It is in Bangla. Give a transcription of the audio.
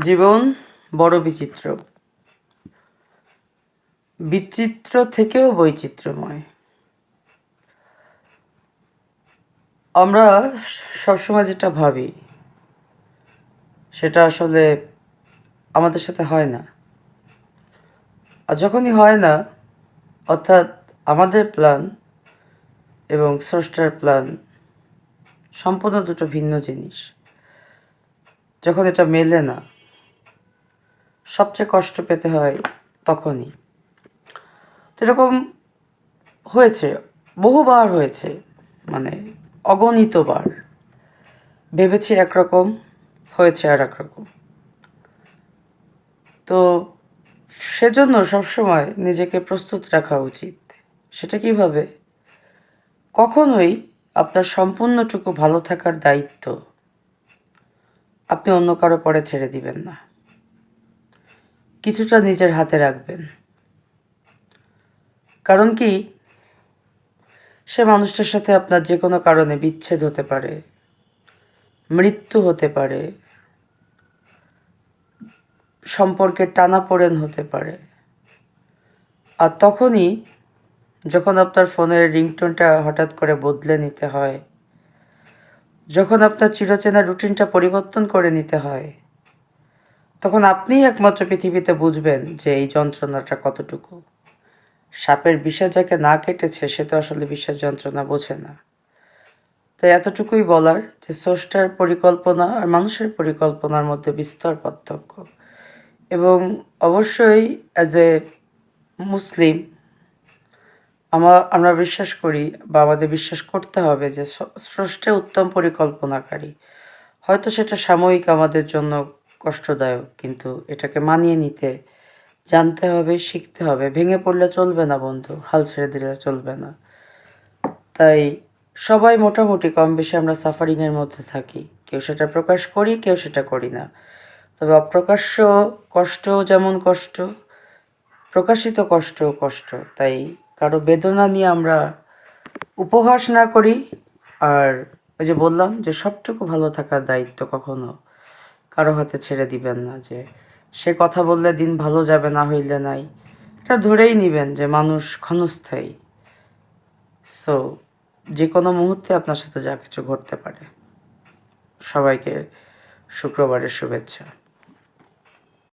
জীবন বড় বিচিত্র। বিচিত্র থেকেও বৈচিত্র্যময়। আমরা সবসময় যেটা ভাবি, সেটা আসলে আমাদের সাথে হয় না। আর যখনই হয় না, অর্থাৎ আমাদের প্ল্যান এবং স্রষ্টার প্ল্যান সম্পূর্ণ দুটো ভিন্ন জিনিস। যখন এটা মেলে না সবচেয়ে কষ্ট পেতে হয় তখনই। এরকম হয়েছে, বহুবার হয়েছে মানে অগণিতবার। ভেবেছি একরকম, হয়েছে আর একরকম। তো সেজন্য সবসময় নিজেকে প্রস্তুত রাখা উচিত। সেটা কীভাবে? কখনোই আপনার সম্পূর্ণটুকু ভালো থাকার দায়িত্ব আপনি অন্য কারও পরে ছেড়ে দিবেন না। কিছুটা নিজের হাতে রাখবেন। কারণ কি? সে মানুষটার সাথে আপনার যে কোনো কারণে বিচ্ছেদ হতে পারে, মৃত্যু হতে পারে, সম্পর্কে টানাপোড়েন হতে পারে। আর তখনই যখন আপনার ফোনের রিংটোনটা হঠাৎ করে বদলে নিতে হয়, যখন আপনার চিরচেনা রুটিনটা পরিবর্তন করে নিতে হয় তখন আপনিই একমাত্র পৃথিবীতে বুঝবেন যে এই যন্ত্রণাটা কতটুকু। সাপের বিষা যাকে না কেটেছে সে তো আসলে বিষের যন্ত্রণা বোঝে না। তাই এতটুকুই বলার যে স্রষ্টার পরিকল্পনা আর মানুষের পরিকল্পনার মধ্যে বিস্তর পার্থক্য। এবং অবশ্যই অ্যাজ এ মুসলিম আমরা আমরা বিশ্বাস করি বা আমাদের বিশ্বাস করতে হবে যে স্রষ্টা উত্তম পরিকল্পনাকারী। হয়তো সেটা সাময়িক আমাদের জন্য কষ্টদায়ক, কিন্তু এটাকে মানিয়ে নিতে জানতে হবে, শিখতে হবে। ভেঙে পড়লে চলবে না বন্ধু, হাল ছেড়ে দিলে চলবে না। তাই সবাই মোটামুটি কম বেশি আমরা সাফারিংয়ের মধ্যে থাকি। কেউ সেটা প্রকাশ করি, কেউ সেটা করি না। তবে অপ্রকাশ্য কষ্ট যেমন কষ্ট, প্রকাশিত কষ্ট কষ্ট। তাই কারও বেদনা নিয়ে আমরা উপহাস না করি। আর ওই যে বললাম যে সবটুকু ভালো থাকার দায়িত্ব কখনো কারও হাতে ছেড়ে দিবেন না যে সে কথা বললে দিন ভালো যাবে না হইলে নাই। এটা ধরেই নিবেন যে মানুষ ক্ষণস্থায়ী। সো যে কোনো মুহূর্তে আপনার সাথে যা কিছু ঘটতে পারে। সবাইকে শুক্রবারের শুভেচ্ছা।